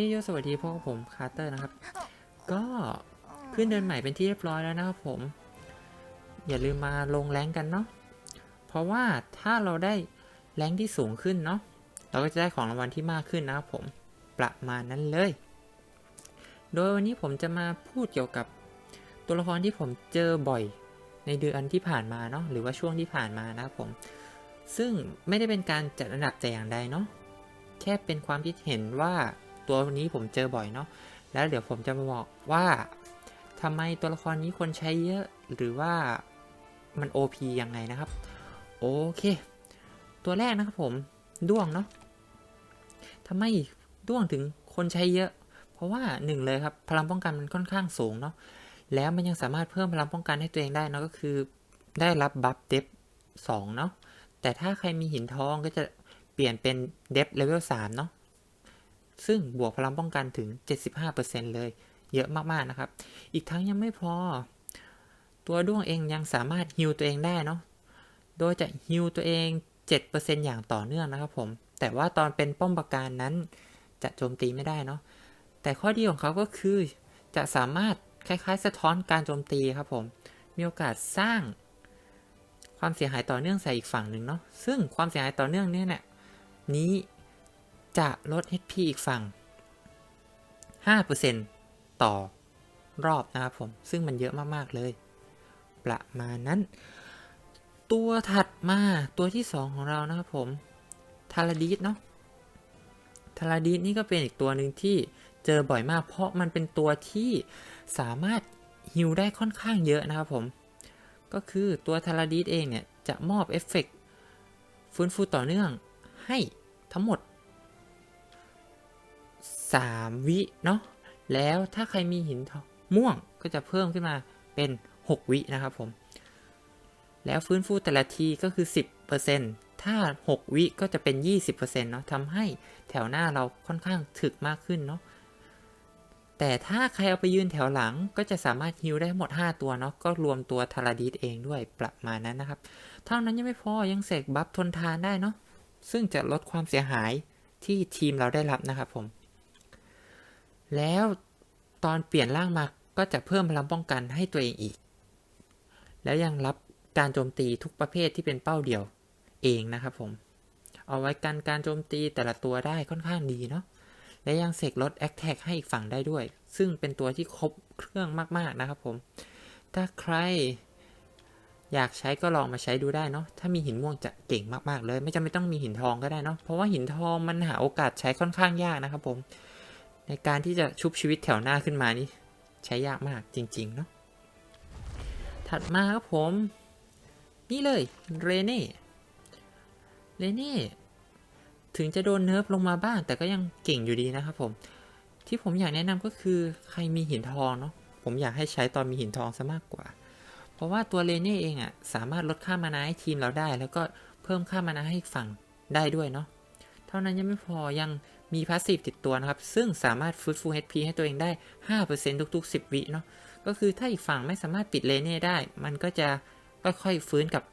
ฮ้ยสวัสดีพวกผมคาร์เตอร์นะครับ ก็ขึ้นเดินใหม่เป็นที่เรียบร้อยแล้วนะครับผม อย่าลืมมาลงแรงกันเนาะเพราะว่าถ้าเราได้แรงที่สูงขึ้นเนาะเราก็จะได้ของรางวัลที่มากขึ้นนะครับผมประมาณนั้นเลย โดยวันนี้ผมจะมาพูดเกี่ยวกับตัวละครที่ผมเจอบ่อยในเดือนที่ผ่านมาเนาะหรือว่าช่วงที่ผ่านมานะครับผม ซึ่งไม่ได้เป็นการจัดอันดับแต่อย่างใดเนาะแค่เป็นความคิดเห็นว่า ตัวนี้ผมเจอบ่อยเนาะแล้วเดี๋ยวผมจะมาบอกว่าทำไมตัวละครนี้คนใช้เยอะหรือว่ามัน OP ยังไงนะครับ โอเค ตัวแรกนะครับผมด้วงเนาะทำไมด้วงถึงคนใช้เยอะ เพราะว่าหนึ่งเลยครับพลังป้องกันมันค่อนข้างสูงเนาะแล้วมันยังสามารถเพิ่มพลังป้องกันให้ตัวเองได้เนาะก็คือ ได้รับบัฟเดฟสองเนาะแต่ถ้าใครมีหินทองก็จะเปลี่ยนเป็นเดฟเลเวล3เนาะ ซึ่งบวกพลังป้องกันถึง 75%เลย เยอะมากๆนะครับ อีกทั้งยังไม่พอ ตัวด้วงเองยังสามารถฮิวตัวเองได้เนาะ โดยจะฮิวตัวเอง 7%อย่างต่อเนื่องนะครับผม แต่ว่าตอนเป็นป้อมปราการนั้นจะโจมตีไม่ได้เนาะ แต่ข้อดีของเขาก็คือจะสามารถคล้ายๆ สะท้อนการโจมตีครับผม มีโอกาสสร้างความเสียหายต่อเนื่องใส่อีกฝั่งหนึ่งเนาะ ซึ่งความเสียหายต่อเนื่องเนี่ยเนี่ยนี้ จะลด HP อีกฝั่ง 5%ต่อรอบนะครับผม ซึ่งมันเยอะมาก ๆ เลย ประมาณนั้น ตัวถัดมาตัวที่ 2 ของเรานะครับผมทาราดีสเนาะทาราดีสนี่ก็เป็นอีกตัวหนึ่งที่เจอบ่อยมาก เพราะมันเป็นตัวที่สามารถฮิวได้ค่อนข้างเยอะนะครับผม ก็คือตัวทาราดีสเองเนี่ย จะมอบเอฟเฟกต์ฟื้นฟูต่อเนื่องให้ทั้งหมด 3 วิเนาะแล้วถ้าใครมีหินม่วงก็จะเพิ่มขึ้นมาเป็น 6 วินะครับผม แล้วฟื้นฟูแต่ละทีก็คือ 10%ถ้า 6 วิก็จะเป็น 20%เนาะทำให้แถวหน้าเราค่อนข้างถึกมากขึ้นเนาะแต่ถ้าใครเอาไปยืนแถวหลังก็จะสามารถฮิวได้หมด 5 ตัวเนาะก็รวมตัวทาราดีสเองด้วยประมาณนั้นนะครับ เท่านั้นยังไม่พอยังเสกบัฟทนทานได้เนาะซึ่งจะลดความเสียหายที่ทีมเราได้รับนะครับผม แล้วตอนเปลี่ยนร่างมาก็จะเพิ่มพลังป้องกันให้ตัวเองอีก แล้วยังรับการโจมตีทุกประเภทที่เป็นเป้าเดียวเองนะครับผม เอาไว้กันการโจมตีแต่ละตัวได้ค่อนข้างดีเนาะ และยังเสกลดแอคแท็กให้อีกฝั่งได้ด้วย ซึ่งเป็นตัวที่ครบเครื่องมากๆนะครับผม ถ้าใครอยากใช้ก็ลองมาใช้ดูได้เนาะ ถ้ามีหินม่วงจะเก่งมากๆเลย ไม่จำเป็นต้องมีหินทองก็ได้เนาะ เพราะว่าหินทองมันหาโอกาสใช้ค่อนข้างยากนะครับผม ในการที่จะชุบชีวิตแถวหน้าขึ้นมานี่ใช้ยากมากจริงๆเนาะถัดมาครับผม นี่เลยเรเน่เรเน่ถึงจะโดนเนิร์ฟลงมาบ้าง แต่ก็ยังเก่งอยู่ดีนะครับผม ที่ผมอยากแนะนำก็คือใครมีหินทองเนาะผมอยากให้ใช้ตอนมีหินทองซะมากกว่า เพราะว่าตัวเรเน่เองอะ่ะสามารถลดค่ามานาให้ทีมเราได้ แล้วก็เพิ่มค่ามานาให้ฝั่งได้ด้วยเนาะเท่านั้นยังไม่พอยัง มีพาสซีฟติดตัวนะครับ ซึ่งสามารถฟื้นฟู HP ให้ตัวเองได้ 5%ทุก ๆ 10 วิเนาะก็คือถ้าอีกฝั่งไม่สามารถปิดเลเน่ได้ มันก็จะค่อยๆฟื้นกลับ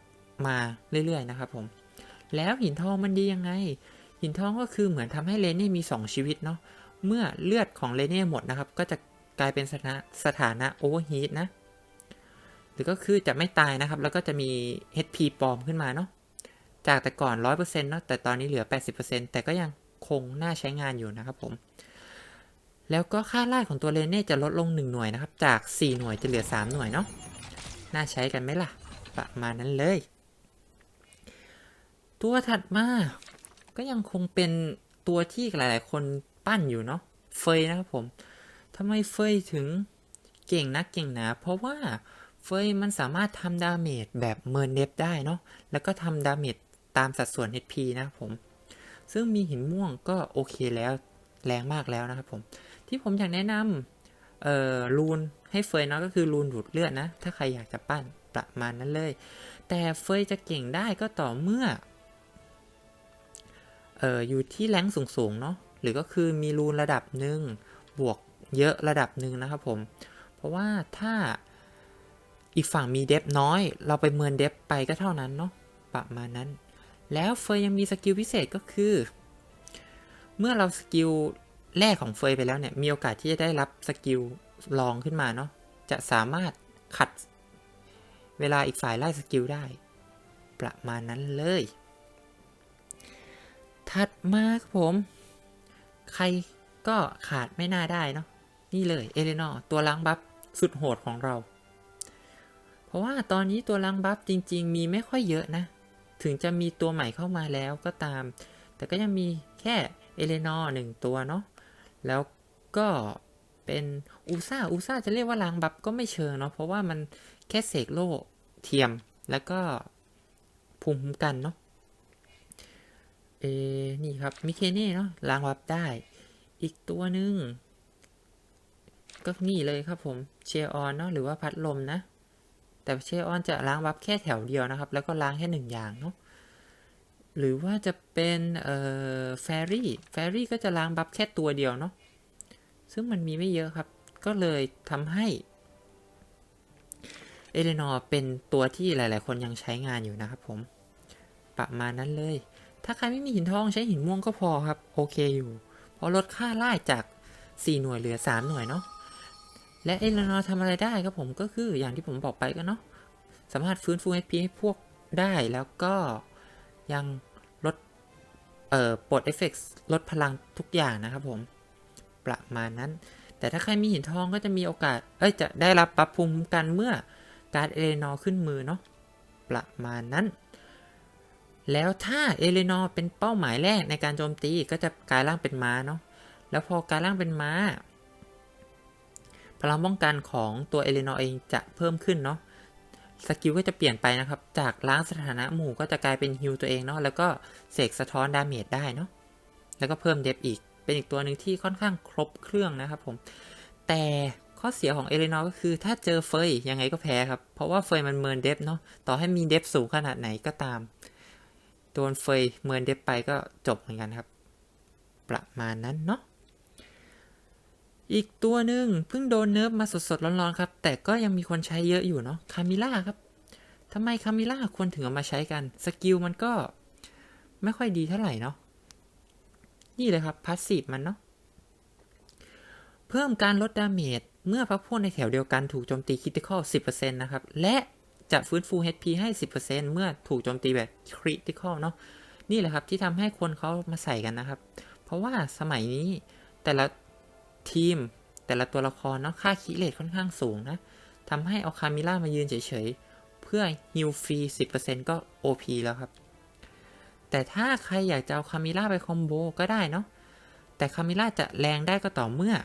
มาเรื่อยๆนะครับผม แล้วหินทองมันดียังไง หินทองก็คือเหมือนทำให้เลเน่มี 2 ชีวิตเนาะเมื่อเลือดของเลเน่หมดนะครับ ก็จะกลายเป็นสถานะสถานะโอเวอร์ฮีทนะหรือก็คือจะไม่ตายนะครับ แล้วก็จะมี HP ปลอมขึ้นมาเนาะจากแต่ก่อน 100%เนาะแต่ตอนนี้เหลือ 80%แต่ก็ยัง คงน่าใช้งานอยู่นะครับผม แล้วก็ค่าล่าของตัวเลเน่จะลดลง 1 หน่วยนะครับ จาก 4 หน่วยจะเหลือ 3 หน่วยเนาะ น่าใช้กันไหมล่ะ ประมาณนั้นเลย ตัวถัดมา ก็ยังคงเป็นตัวที่หลาย ๆ คนปั้นอยู่เนาะ เฟยนะครับผมทำไมเฟยถึงเก่งนักเก่งหนา เพราะว่าเฟยมันสามารถทำดาเมจแบบเมินเนฟได้เนาะ แล้วก็ทำดาเมจตามสัดส่วน HP นะครับผม ซึ่งมีหินม่วงก็โอเคแล้วแรงมากแล้วนะครับผมที่ผมอยากแนะนำเอ่อรูนให้เฟยเนาะก็คือรูนดูดเลือดนะ ถ้าใครอยากจะปั้นประมาณนั้นเลย แต่เฟยจะเก่งได้ก็ต่อเมื่อเอ่ออยู่ที่แรงสูงๆเนาะหรือก็คือมีรูนระดับหนึ่งบวกเยอะระดับหนึ่งนะครับผม เพราะว่าถ้าอีกฝั่งมีเดฟน้อย เราไปเมินเดฟไปก็เท่านั้นเนาะประมาณนั้น แล้วเฟยยังมีสกิลพิเศษก็คือ เมื่อเราสกิลแรกของเฟยไปแล้วเนี่ย มีโอกาสที่จะได้รับสกิลลองขึ้นมาเนาะ จะสามารถขัดเวลาอีกฝ่ายไล่สกิลได้ ประมาณนั้นเลย ถัดมาครับผม ใครก็ขาดไม่น่าได้เนาะ นี่เลย เอเลนอร์ตัวล้างบัฟสุดโหดของเรา เพราะว่าตอนนี้ตัวล้างบัฟจริง ๆ มีไม่ค่อยเยอะนะ ถึงจะมีตัวใหม่เข้ามาแล้วก็ตาม แต่ก็ยังมีแค่เอเลนอร์หนึ่งตัวเนาะ แล้วก็เป็นอูซ่าอูซ่าจะเรียกว่าล้างบัฟก็ไม่เชิงเนาะ เพราะว่ามันแค่เสกโลเทียม แล้วก็ภูมิคุ้มกันเนาะ เอนี่ครับ มิเคเน่เนาะล้างบัฟได้ อีกตัวหนึ่งก็นี่เลยครับผม เชียร์ออนเนาะหรือว่าพัดลมนะ แต่เชออนจะล้างบัฟแค่แถวเดียวนะครับ แล้วก็ล้างแค่หนึ่งอย่างเนาะหรือว่าจะเป็นเอ่อแฟรี่แฟรี่ก็จะล้างบัฟแค่ตัวเดียวเนาะซึ่งมันมีไม่เยอะครับ ก็เลยทำให้เอเลนอร์เป็นตัวที่หลาย ๆ คนยังใช้งานอยู่นะครับผมประมาณนั้นเลย ถ้าใครไม่มีหินทองใช้หินม่วงก็พอครับ โอเคอยู่ เพราะลดค่าล่าจาก 4 หน่วยเหลือ 3 หน่วยเนาะ และเอเลนอร์ทำอะไรได้ครับผมก็คืออย่างที่ผมบอกไปก็เนาะสามารถฟื้นฟู HP ให้พวกได้แล้วก็ยังลดเอ่อปลดเอฟเฟกต์ลดพลังทุกอย่างนะครับผม ประมาณนั้น แต่ถ้าใครมีหินทองก็จะมีโอกาส เอ้ย จะได้รับปรับภูมิคุ้มกันเมื่อการเอเลนอร์ขึ้นมือเนาะประมาณนั้น แล้วถ้าเอเลนอร์เป็นเป้าหมายแรกในการโจมตีก็จะกลายร่างเป็นม้าเนาะแล้วพอกลายร่างเป็นม้า พลังป้องกันของตัวเอเลนอร์เองจะเพิ่มขึ้นเนาะสกิลก็จะเปลี่ยนไปนะครับ จากล้างสถานะหมู่ก็จะกลายเป็นฮิลตัวเองเนาะแล้วก็เสกสะท้อนดาเมจได้เนาะแล้วก็เพิ่มเดฟอีก เป็นอีกตัวหนึ่งที่ค่อนข้างครบเครื่องนะครับผม แต่ข้อเสียของเอเลนอร์ก็คือถ้าเจอเฟยยังไงก็แพ้ครับ เพราะว่าเฟยมันเมินเดฟเนาะต่อให้มีเดฟสูงขนาดไหนก็ตามโดนเฟยเมินเดฟไปก็จบเหมือนกันครับ ประมาณนั้นเนาะ อีกตัวหนึ่งเพิ่งโดนเนิร์ฟมาสดๆร้อนๆครับ แต่ก็ยังมีคนใช้เยอะอยู่เนาะคามิล่าครับทำไมคามิล่าควรถึงเอามาใช้กัน สกิลมันก็ไม่ค่อยดีเท่าไหร่เนาะนี่เลยครับพาสซีฟมันเนาะเพิ่มการลดดาเมจเมื่อพักพวกในแถวเดียวกันถูกโจมตีคริติคอล10%นะครับ และจะฟื้นฟู HP ให้ 10%เมื่อถูกโจมตีแบบคริติคอลเนาะนี่แหละครับที่ทำให้คนเขามาใส่กันนะครับ เพราะว่าสมัยนี้แต่ละ ทีม แต่ละตัวละครเนาะค่าคิเลตค่อนข้างสูงนะทำให้เอาคามิล่ามายืนเฉยๆ เพื่อฮิลฟรี 10%ก็ OP แล้วครับ แต่ถ้าใครอยากจะเอาคามิล่าไปคอมโบก็ได้เนาะแต่คามิล่าจะแรงได้ก็ต่อเมื่อ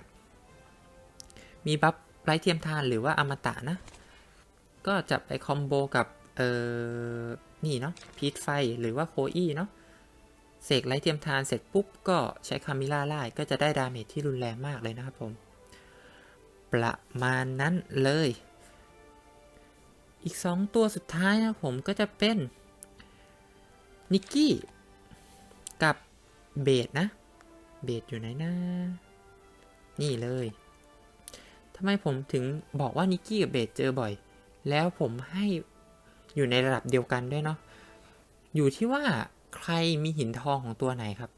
มีบัฟไร้เทียมทานหรือว่าอมตะนะ ก็จะไปคอมโบกับ เออนี่เนาะพีทไฟหรือว่าโคอี้เนาะ เสกไร้เทียมทานเสร็จปุ๊บก็ใช้คามิล่าไล่ก็จะได้ดาเมจที่รุนแรงมากเลยนะครับผม ประมาณนั้นเลย อีก 2 ตัวสุดท้ายนะผมก็จะเป็น นิกกี้ กับเบดนะ เบดอยู่ไหนนะนี่เลยทำไมผมถึงบอกว่านิกกี้กับเบดเจอบ่อย แล้วผมให้อยู่ในระดับเดียวกันด้วยเนาะอยู่ที่ว่า ใครมีหินทองของตัวไหนครับ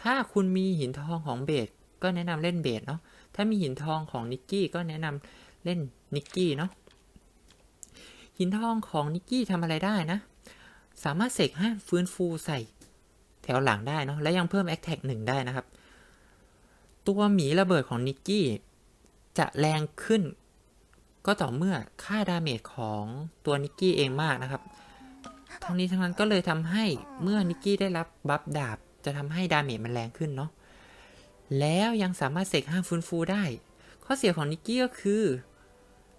ถ้าคุณมีหินทองของเบสก็แนะนำเล่นเบสเนาะ ถ้ามีหินทองของนิกกี้ก็แนะนำเล่นนิกกี้เนาะ หินทองของนิกกี้ทำอะไรได้นะ สามารถเสกห้าฟื้นฟูใส่แถวหลังได้เนาะ และยังเพิ่มแอคแท็กหนึ่งได้นะครับ ตัวหมีระเบิดของนิกกี้จะแรงขึ้น ก็ต่อเมื่อค่าดาเมจของตัวนิกกี้เองมากนะครับ ทั้งนี้ทั้งนั้นก็เลยทำให้เมื่อนิกกี้ได้รับบัฟดาบ จะทำให้ดาเมจมันแรงขึ้นเนาะ แล้วยังสามารถเสกห้ามฟื้นฟูได้ ข้อเสียของนิกกี้ก็คือ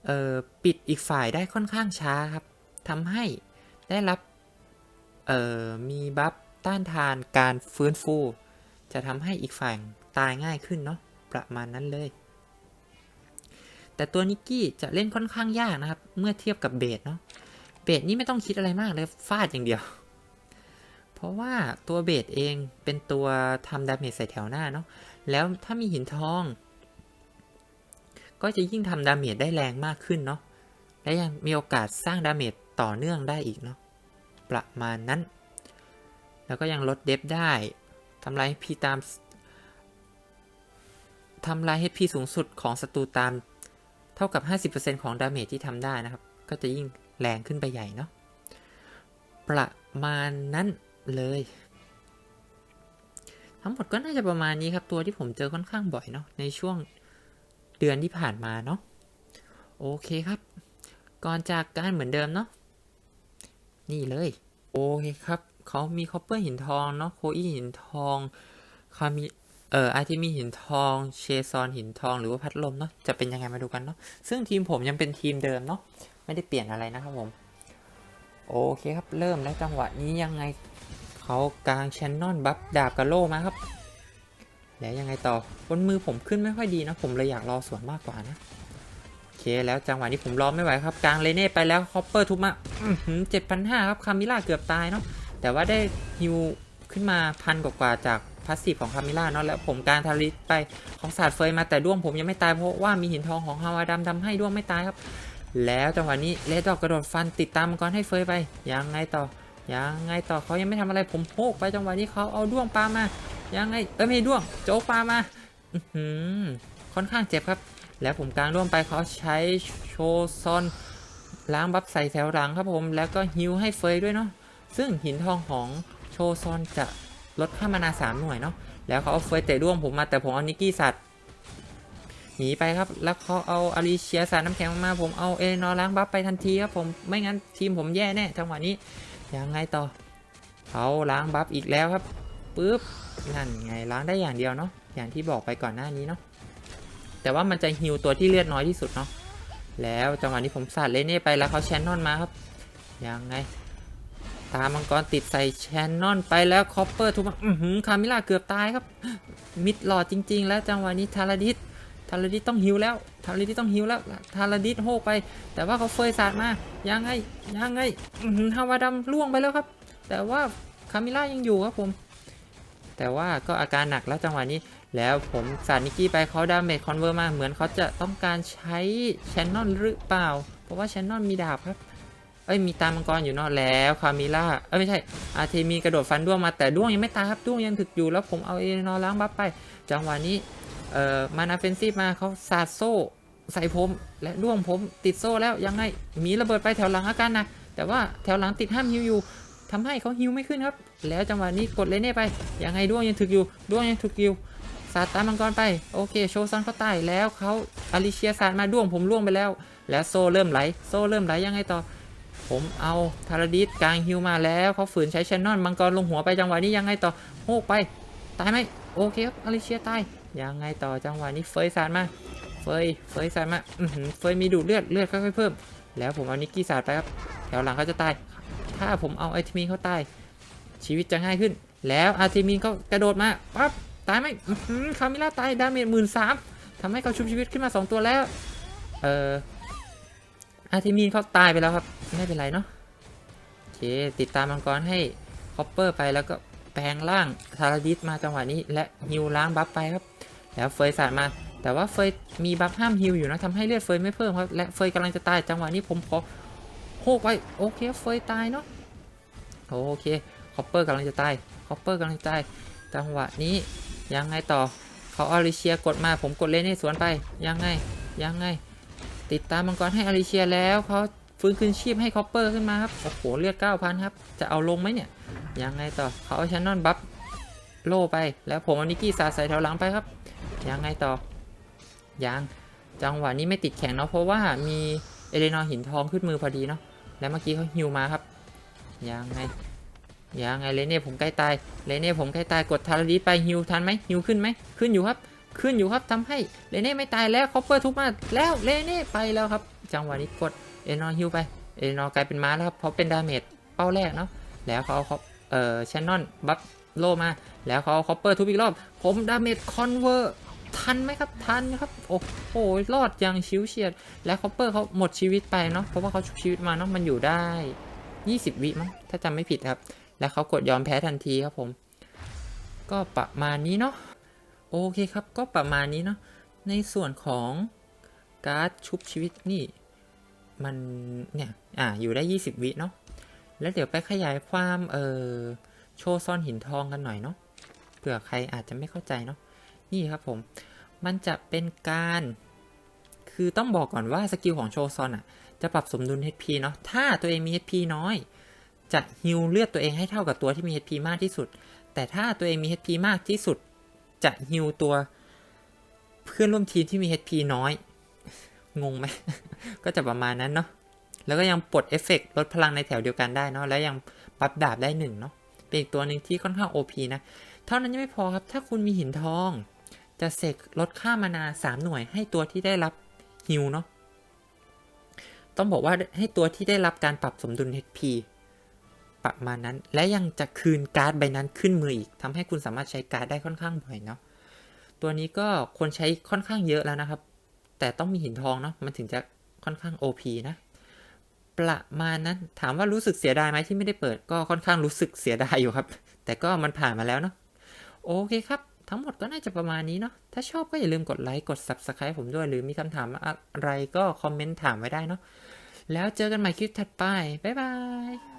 เอ่อปิดอีกฝ่ายได้ค่อนข้างช้าครับทำให้ได้รับเอ่อมีบัฟต้านทานการฟื้นฟู จะทำให้อีกฝ่ายตายง่ายขึ้นเนาะประมาณนั้นเลย แต่ตัวนิกกี้จะเล่นค่อนข้างยากนะครับ เมื่อเทียบกับเบสเนาะ เบสนี่ไม่ต้องคิดอะไรมากเลยฟาดอย่างเดียว เพราะว่าตัวเบสเองเป็นตัวทำดาเมจใส่แถวหน้าเนาะแล้วถ้ามีหินทอง ก็จะยิ่งทำดาเมจได้แรงมากขึ้นเนาะและยังมีโอกาสสร้างดาเมจต่อเนื่องได้อีกเนาะประมาณนั้น แล้วก็ยังลดเดฟได้ทำลายพีตามทำลาย HP สูงสุดของศัตรูตาม เท่ากับ 50%ของดาเมจที่ทำได้นะครับ ก็จะยิ่ง แรงขึ้นไปใหญ่เนาะประมาณนั้นเลย ทั้งหมดก็น่าจะประมาณนี้ครับ ตัวที่ผมเจอค่อนข้างบ่อยเนาะในช่วงเดือนที่ผ่านมาเนาะโอเคครับ ก่อนจากการเหมือนเดิมเนาะนี่เลย โอเคครับเขามีคอปเปอร์หินทองเนาะโคอี้หินทองคามีเอ่ออาร์ทีมีหินทอง เชซอนหินทองหรือว่าพัดลมเนาะจะเป็นยังไงมาดูกันเนาะซึ่งทีมผมยังเป็นทีมเดิมเนาะ ไม่ได้เปลี่ยนอะไรนะครับผม โอเคครับเริ่มแล้วจังหวะนี้ยังไงเขากลางแชนนอนบัฟดาบกระโล่มาครับ แล้วยังไงต่อบนมือผมขึ้นไม่ค่อยดีนะ ผมเลยอยากรอสวนมากกว่านะโอเคแล้วจังหวะนี้ผมรอไม่ไหวครับ กลางเลเน่ไปแล้วคอปเปอร์ทุบมาเจ็ดพันห้าครับคามิล่าเกือบตายเนาะแต่ว่าได้ฮิวขึ้นมาพันกว่าจากพาสซีฟของคามิล่าเนาะแล้วผมการทาริสไปของศาสตร์เฟยมาแต่ด้วงผมยังไม่ตายเพราะว่ามีหินทองของฮาวาดัมทำให้ด้วงไม่ตายครับ แล้วจังหวะนี้เลดดอกกระโดดฟันติดตามมังกรให้เฟยไป ยังไงต่อ ยังไงต่อเขายังไม่ทำอะไรผมโพกไปจังหวะนี้เขาเอาด้วงปลามา ยังไง เอ้ยไม่ด้วงโจ๊กปลามาอืค่อนข้างเจ็บครับ แล้วผมกลางร่วมไปเขาใช้โชซอนล้างบัฟใส่แถวหลังครับผม แล้วก็ฮิวให้เฟยด้วยเนาะ ซึ่งหินทองของโชซอนจะลดค่ามานาสามหน่วยเนาะ แล้วเขาเอาเฟยเตะร่วงผมมาแต่ผมเอานิกกี้สัตว์ หนีไปครับ แล้วเขาเอาอาริเชียสาน้ำแข็งมา ผมเอาเอเลนอล้างบัฟไปทันทีครับผม ไม่งั้นทีมผมแย่แน่จังหวะนี้ ยังไงต่อเขาล้างบัฟอีกแล้วครับปึ๊บ นั่นไงล้างได้อย่างเดียวเนาะ อย่างที่บอกไปก่อนหน้านี้เนาะ แต่ว่ามันจะฮิวตัวที่เลือดน้อยที่สุดเนาะ แล้วจังหวะนี้ผมสาดเลเน่ไปแล้วเขาแชนนอนมาครับ ยังไงตามมังกรติดใส่แชนนอนไปแล้วคอปเปอร์ทุบมาอือหือคามิล่าเกือบตายครับ มิดหลอดจริง ๆ แล้วจังหวะนี้ทาราดิส ทาราดิสต้องฮิวแล้วทาราดิสต้องฮิวแล้วทาราดิสโฮกไป แต่ว่าเขาเฟยสาดมายังไงยังไงฮาวาดัมล่วงไปแล้วครับ แต่ว่าคามิล่ายังอยู่ครับผม แต่ว่าก็อาการหนักแล้วจังหวะนี้ แล้วผมสาดนิกกี้ไปเขาดาเมจคอนเวอร์มาเหมือนเขาจะต้องการใช้แชนนอนหรือเปล่า เพราะว่าแชนนอนมีดาบครับเอ้ยมีตามมังกรอยู่เนอะแล้วคามิล่าเอ้ยไม่ใช่อาร์เทมีกระโดดฟันด้วงมาแต่ด้วงยังไม่ตายครับด้วงยังถึกอยู่แล้วผมเอาเอเลนอร์ล้างบัฟไป จังหวะนี้ เอ่อมานาเฟนซีมาเขาสาดโซ่ใส่ผมและด้วงผมติดโซ่แล้วยังไงมีระเบิดไปแถวหลังอาการนะแต่ว่าแถวหลังติดห้ามฮิวอยู่ทำให้เขาฮิวไม่ขึ้นครับ แล้วจังหวะนี้กดเลเน่ไปยังไงด้วงยังถึกอยู่ด้วงยังถึกอยู่สาดตามมังกรไปโอเคโชว์ซอนเขาตายแล้วเขาอาริเชียสาดมาด้วงผมล่วงไปแล้ว แล้วโซ่เริ่มไหลโซ่เริ่มไหลยังไงต่อ ผมเอาทาราดิสกลางฮิวมาแล้วเขาฝืนใช้แชนนอนมังกรลงหัวไปจังหวะนี้ยังไงต่อโฮกไปตายไหมโอเคครับอาริเชียตาย ยังไงต่อจังหวะนี้เฟยสาดมา เฟย เฟยสาดมาอืเฟยมีดูดเลือดเลือดค่อยๆเพิ่ม แล้วผมเอานิกกี้สาดไปครับ แถวหลังเขาจะตาย ถ้าผมเอาไอทีมีเขาตาย ชีวิตจะง่ายขึ้น แล้วอาร์ทีมีนก็กระโดดมา ปั๊บ ตายไหมอื้อหือคามิล่าตาย ดาเมจหมื่นสามทำให้เขาชุบชีวิตขึ้นมา 2 ตัวแล้ว เอ่ออาร์ทิมีนเขาตายไปแล้วครับ ไม่เป็นไรเนาะ โอเค ติดตามมังกรให้คอปเปอร์ไปแล้วก็แปลงร่างทาราดิสมาจังหวะนี้และฮิวล้างบัฟไปครับ แล้วเฟยสาดมา แต่ว่าเฟยมีบัฟห้ามฮิวอยู่นะทำให้เลือดเฟยไม่เพิ่มครับ และเฟยกำลังจะตายจังหวะนี้ผมขอโฮกไปโอเคเฟยตายเนาะโอเคคอปเปอร์กำลังจะตายคอปเปอร์กำลังจะตายจังหวะนี้ยังไงต่อเขาอาริเชียกดมาผมกดเลนให้สวนไปยังไงยังไง ติดตามมังกรให้อาริเชียแล้วเขาฟื้นคืนชีพให้คอปเปอร์ขึ้นมาครับโอ้โหเลือด9,000ครับจะเอาลงไหมเนี่ยยังไงต่อเขาเอาชันนอนบัฟโล่ไปแล้วผมเอานิกกี้สาใส่แถวหลังไปครับ ยังไงต่อ ยัง จังหวะนี้ไม่ติดแข็งเนาะ เพราะว่ามีเอเลนอร์หินทองขึ้นมือพอดีเนาะ แล้วเมื่อกี้เขาฮิวมาครับ ยังไง ยังไงเลเน่ผมใกล้ตาย เลเน่ผมใกล้ตาย กดทาราดิสไปฮิวทันไหมฮิวขึ้นไหม ขึ้นอยู่ครับ ขึ้นอยู่ครับทำให้เลเน่ไม่ตายแล้วคอปเปอร์ทุบมาแล้วเลเน่ไปแล้วครับ จังหวะนี้กดเอนอฮิวไป เอนอกลายเป็นม้าแล้วครับ เพราะเป็นดาเมจเป้าแรกเนาะ แล้วเขาเอาเอ่อแชนนอนบัฟโลมา แล้วเขาเอาคอปเปอร์ทุบอีกรอบ ผมดาเมจคอนเวอร์ ทันไหมครับทันครับโอ้โหรอดอย่างชิวเฉียด แล้วคอปเปอร์เขาหมดชีวิตไปเนาะเพราะว่าเขาชุบชีวิตมาเนาะมันอยู่ได้ 20 วิมั้งถ้าจำไม่ผิดครับ แล้วเขากดยอมแพ้ทันทีครับผม ก็ประมาณนี้เนาะโอเคครับก็ประมาณนี้เนาะในส่วนของการ์ดชุบชีวิตนี่ มันเนี่ยอ่าอยู่ได้ 20 วิเนาะแล้วเดี๋ยวไปขยายความเออโชว์ซ่อนหินทองกันหน่อยเนาะเผื่อใครอาจจะไม่เข้าใจเนาะ นี่ครับผม มันจะเป็นการ คือต้องบอกก่อนว่าสกิลของโชซอนอะ จะปรับสมดุล HP เนาะ ถ้าตัวเองมี HP น้อย จะฮิลเลือดตัวเองให้เท่ากับตัวที่มี HP มากที่สุด แต่ถ้าตัวเองมี HP มากที่สุด จะฮิลตัว เพื่อนร่วมทีมที่มี HP น้อย งงไหม ก็จะประมาณนั้นเนาะ แล้วก็ยังปลดเอฟเฟกลดพลังในแถวเดียวกันได้เนาะ แล้วยังปรับดาบได้หนึ่งเนาะ เป็นอีกตัวหนึ่งที่ค่อนข้าง OP นะ เท่านั้นยังไม่พอครับ ถ้าคุณมีหินทอง จะเสกลดค่ามานาสามหน่วยให้ตัวที่ได้รับฮิลเนาะต้องบอกว่าให้ตัวที่ได้รับการปรับสมดุล HP ประมาณนั้น และยังจะคืนการ์ดใบนั้นขึ้นมืออีกทำให้คุณสามารถใช้การ์ดได้ค่อนข้างบ่อยเนาะตัวนี้ก็ควรใช้ค่อนข้างเยอะแล้วนะครับ แต่ต้องมีหินทองเนาะมันถึงจะค่อนข้าง OP นะ ประมาณนั้นถามว่ารู้สึกเสียดายไหมที่ไม่ได้เปิด ก็ค่อนข้างรู้สึกเสียดายอยู่ครับ แต่ก็มันผ่านมาแล้วเนาะโอเคครับ ทั้งหมดก็น่าจะประมาณนี้เนาะ ถ้าชอบก็อย่าลืมกดไลค์ กด Subscribe ผมด้วย หรือมีคำถามอะไรก็คอมเมนต์ถามไว้ได้เนาะ แล้วเจอกันใหม่คลิปถัดไป บ๊ายบาย